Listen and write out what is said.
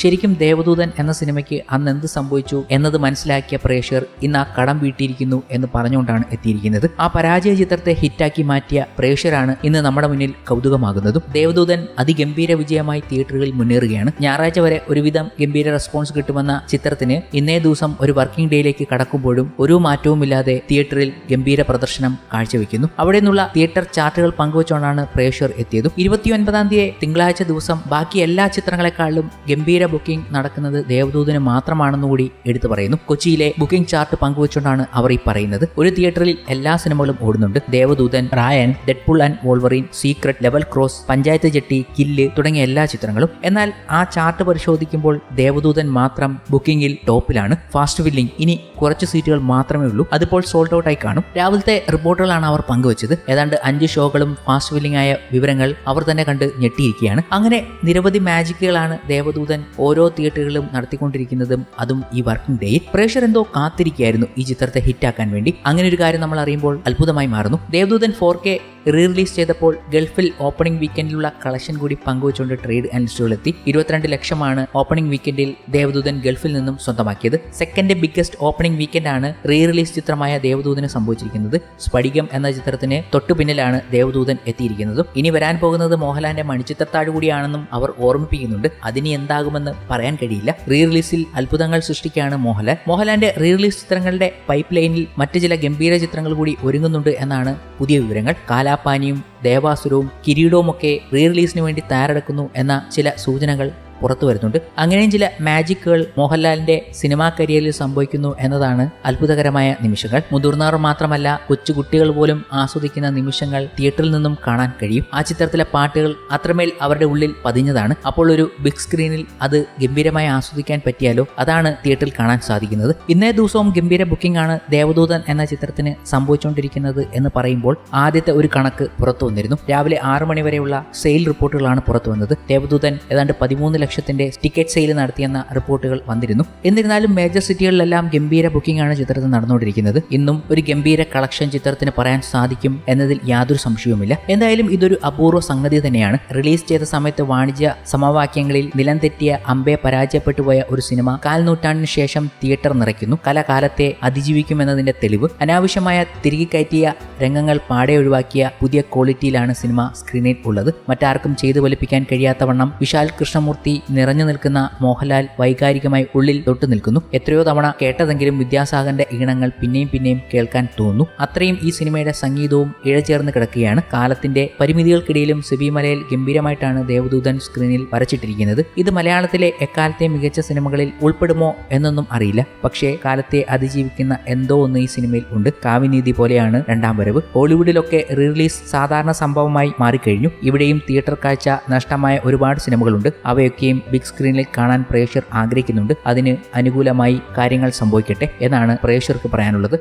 ശരിക്കും ദേവദൂതൻ എന്ന സിനിമയ്ക്ക് അന്ന് എന്ത് സംഭവിച്ചു എന്നത് മനസ്സിലാക്കിയ പ്രേക്ഷകർ ഇന്ന് ആ കടം വീട്ടിയിരിക്കുന്നു എന്ന് പറഞ്ഞുകൊണ്ടാണ് എത്തിയിരിക്കുന്നത്. ആ പരാജയ ചിത്രത്തെ ഹിറ്റാക്കി മാറ്റിയ പ്രേക്ഷകരാണ് ഇന്ന് നമ്മുടെ മുന്നിൽ കൗതുകമാകുന്നതും. ദേവദൂതൻ അതിഗംഭീര വിജയമായി തിയേറ്ററുകളിൽ മുന്നേറുകയാണ്. ഞായറാഴ്ച വരെ ഒരുവിധം ഗംഭീര റെസ്പോൺസ് കിട്ടുമെന്ന ചിത്രത്തിന് ഇന്നേ ദിവസം ഒരു വർക്കിംഗ് ഡേയിലേക്ക് കടക്കുമ്പോഴും ഒരു മാറ്റവുമില്ലാതെ തിയേറ്ററിൽ ഗംഭീര പ്രദർശനം കാഴ്ചവെക്കുന്നു. അവിടെ നിന്നുള്ള തിയേറ്റർ ചാർട്ടുകൾ പങ്കുവച്ചുകൊണ്ടാണ് പ്രേക്ഷകർ എത്തിയതും. ഇരുപത്തിയൊൻപതാം തീയതി തിങ്കളാഴ്ച ദിവസം ബാക്കി എല്ലാ ചിത്രങ്ങളെക്കാളും ഗംഭീര ബുക്കിംഗ് നടക്കുന്നത് ദേവദൂതന് മാത്രമാണെന്നുകൂടി എടുത്തു പറയുന്നു. കൊച്ചിയിലെ ബുക്കിംഗ് ചാർട്ട് പങ്കുവച്ചുകൊണ്ടാണ് അവർ ഈ പറയുന്നത്. ഒരു തിയേറ്ററിൽ എല്ലാ സിനിമകളും ഓടുന്നുണ്ട്. Devadoothan Raayan Deadpool and Wolverine Secret Level Cross Panchayath Jetty Kill തുടങ്ങിയ എല്ലാ ചിത്രങ്ങളും. എന്നാൽ ആ ചാർട്ട് പരിശോധിക്കുമ്പോൾ ദേവദൂതൻ മാത്രം ബുക്കിംഗിൽ ടോപ്പിലാണ്. ഫാസ്റ്റ് ഫില്ലിംഗ് ഇനി കുറച്ച് സീറ്റുകൾ മാത്രമേ ഉള്ളൂ. അതിപ്പോൾ സോൾഡ് ഔട്ട് ആയി കാണും. രാവിലത്തെ റിപ്പോർട്ടുകളാണ് അവർ പങ്കുവച്ചത്. ഏതാണ്ട് അഞ്ച് ഷോകളും ഫാസ്റ്റ് ഫില്ലിംഗ് ആയ വിവരങ്ങൾ അവർ തന്നെ കണ്ട് ഞെട്ടിയിരിക്കുകയാണ്. അങ്ങനെ നിരവധി മാജിക്കുകളാണ് ദേവദൂതൻ ഓരോ തിയേറ്ററുകളും നടത്തിക്കൊണ്ടിരിക്കുന്നതും അതും ഈ വർക്കിംഗ് ഡേയിൽ. പ്രേക്ഷർ എന്തോ കാത്തിരിക്കുകയായിരുന്നു ഈ ചിത്രത്തെ ഹിറ്റാക്കാൻ വേണ്ടി. അങ്ങനെ ഒരു കാര്യം നമ്മൾ അറിയുമ്പോൾ അത്ഭുതമായി മാറുന്നു. Devadoothan four K re release ചെയ്തപ്പോൾ ഗൾഫിൽ ഓപ്പണിംഗ് വീക്കെൻഡിലുള്ള കളക്ഷൻ കൂടി പങ്കുവച്ചുകൊണ്ട് ട്രേഡ് അനലിസ്റ്റുകൾ എത്തി ഇരുപത്തിരണ്ട് ലക്ഷമാണ് ഓപ്പണിംഗ് വീക്കെൻഡിൽ ദേവദൂതൻ ഗൾഫിൽ നിന്നും സ്വന്തമാക്കിയത്. സെക്കൻഡ് ബിഗ്ഗസ്റ്റ് ഓപ്പണിംഗ് വീക്കെൻഡാണ് റീ റിലീസ് ചിത്രമായ ദേവദൂതന് സംഭവിച്ചിരിക്കുന്നത്. സ്ഫടികം എന്ന ചിത്രത്തിന് തൊട്ടു പിന്നിലാണ് ദേവദൂതൻ എത്തിയിരിക്കുന്നതും. ഇനി വരാൻ പോകുന്നത് മോഹൻലാലിന്റെ മണിച്ചിത്രത്താഴ് കൂടിയാണെന്നും അവർ ഓർമ്മിപ്പിക്കുന്നുണ്ട്. അതിനി എന്താകുമെന്ന് പറയാൻ കഴിയില്ല. റീ റിലീസിൽ അത്ഭുതങ്ങൾ സൃഷ്ടിക്കുകയാണ് മോഹൻലാൽ. മോഹൻലാലിന്റെ റീ റിലീസ് ചിത്രങ്ങളുടെ പൈപ്പ് ലൈനിൽ മറ്റ് ചില ഗംഭീര ചിത്രങ്ങൾ കൂടി ഒരുങ്ങുന്നുണ്ട് എന്നാണ് പുതിയ വിവരങ്ങൾ. കാലാപ്പാനിയും ദേവാസുരവും കിരീടവുമൊക്കെ റീ റിലീസിന് വേണ്ടി തയ്യാറെടുക്കുന്നു എന്ന ചില സൂചനകൾ പുറത്തു വരുന്നുണ്ട്. അങ്ങനെയും ചില മാജിക്കുകൾ മോഹൻലാലിന്റെ സിനിമാ കരിയറിൽ സംഭവിക്കുന്നു എന്നതാണ് അത്ഭുതകരമായ നിമിഷങ്ങൾ. മുതിർന്നവർ മാത്രമല്ല കൊച്ചുകുട്ടികൾ പോലും ആസ്വദിക്കുന്ന നിമിഷങ്ങൾ തിയേറ്ററിൽ നിന്നും കാണാൻ കഴിയും. ആ ചിത്രത്തിലെ പാട്ടുകൾ അത്രമേൽ അവരുടെ ഉള്ളിൽ പതിഞ്ഞതാണ്. അപ്പോൾ ഒരു ബിഗ് സ്ക്രീനിൽ അത് ഗംഭീരമായി ആസ്വദിക്കാൻ പറ്റിയാലോ? അതാണ് തിയേറ്ററിൽ കാണാൻ സാധിക്കുന്നത്. ഇന്നേ ദിവസവും ഗംഭീര ബുക്കിംഗ് ആണ് ദേവദൂതൻ എന്ന ചിത്രത്തിന് സംഭവിച്ചുകൊണ്ടിരിക്കുന്നത് എന്ന് പറയുമ്പോൾ ആദ്യത്തെ ഒരു കണക്ക് പുറത്തു വന്നിരുന്നു. രാവിലെ ആറു മണി വരെയുള്ള സെയിൽ റിപ്പോർട്ടുകളാണ് പുറത്തു വന്നത്. ദേവദൂതൻ ഏതാണ്ട് പതിമൂന്ന് ലക്ഷത്തിന്റെ ടിക്കറ്റ് സെയിൽ നടത്തിയെന്ന റിപ്പോർട്ടുകൾ വന്നിരുന്നു. എന്നിരുന്നാലും മേജർ സിറ്റികളിലെല്ലാം ഗംഭീര ബുക്കിംഗ് ആണ് ചിത്രത്തിൽ നടന്നുകൊണ്ടിരിക്കുന്നത്. ഇന്നും ഒരു ഗംഭീര കളക്ഷൻ ചിത്രത്തിന് പറയാൻ സാധിക്കും എന്നതിൽ യാതൊരു സംശയവുമില്ല. എന്തായാലും ഇതൊരു അപൂർവ സംഗതി തന്നെയാണ്. റിലീസ് ചെയ്ത സമയത്ത് വാണിജ്യ സമവാക്യങ്ങളിൽ നിലം തെറ്റിയ അമ്പെ പരാജയപ്പെട്ടുപോയ ഒരു സിനിമ കാൽനൂറ്റാണ്ടിന് ശേഷം തിയേറ്റർ നിറയ്ക്കുന്നു. കലാകാലത്തെ അതിജീവിക്കുമെന്നതിന്റെ തെളിവ് അനാവശ്യമായ തിരികെ കയറ്റിയ രംഗങ്ങൾ പാടെ ഒഴിവാക്കിയ പുതിയ ക്വാളിറ്റിയിലാണ് സിനിമ സ്ക്രീനിൽ ഉള്ളത്. മറ്റാർക്കും ചെയ്തു വലിപ്പിക്കാൻ കഴിയാത്തവണ്ണം വിശാൽ കൃഷ്ണമൂർത്തി നിറഞ്ഞു നിൽക്കുന്ന മോഹൻലാൽ വൈകാരികമായി ഉള്ളിൽ തൊട്ടു നിൽക്കുന്നു. എത്രയോ തവണ കേട്ടതെങ്കിലും വിദ്യാസാഗറിന്റെ ഈണങ്ങൾ പിന്നെയും പിന്നെയും കേൾക്കാൻ തോന്നുന്നു. അത്രയും ഈ സിനിമയുടെ സംഗീതവും ഇഴചേർന്ന് കിടക്കുകയാണ്. കാലത്തിന്റെ പരിമിതികൾക്കിടയിലും സിബിമലയിൽ ഗംഭീരമായിട്ടാണ് ദേവദൂതൻ സ്ക്രീനിൽ വരച്ചിട്ടിരിക്കുന്നത്. ഇത് മലയാളത്തിലെ എക്കാലത്തെ മികച്ച സിനിമകളിൽ ഉൾപ്പെടുമോ എന്നൊന്നും അറിയില്ല. പക്ഷേ കാലത്തെ അതിജീവിക്കുന്ന എന്തോ ഒന്ന് ഈ സിനിമയിൽ ഉണ്ട്. കാവ്യനീതി പോലെയാണ് രണ്ടാം വരവ്. ഹോളിവുഡിലൊക്കെ റീറിലീസ് സാധാരണ സംഭവമായി മാറിക്കഴിഞ്ഞു. ഇവിടെയും തിയേറ്റർ കാഴ്ച നഷ്ടമായ ഒരുപാട് സിനിമകളുണ്ട്. അവയൊക്കെയും ബിഗ് സ്ക്രീനിൽ കാണാൻ പ്രേക്ഷകർ ആഗ്രഹിക്കുന്നുണ്ട്. അതിന് അനുകൂലമായി കാര്യങ്ങൾ സംഭവിക്കട്ടെ എന്നാണ് പ്രേക്ഷകർക്ക് പറയാനുള്ളത്.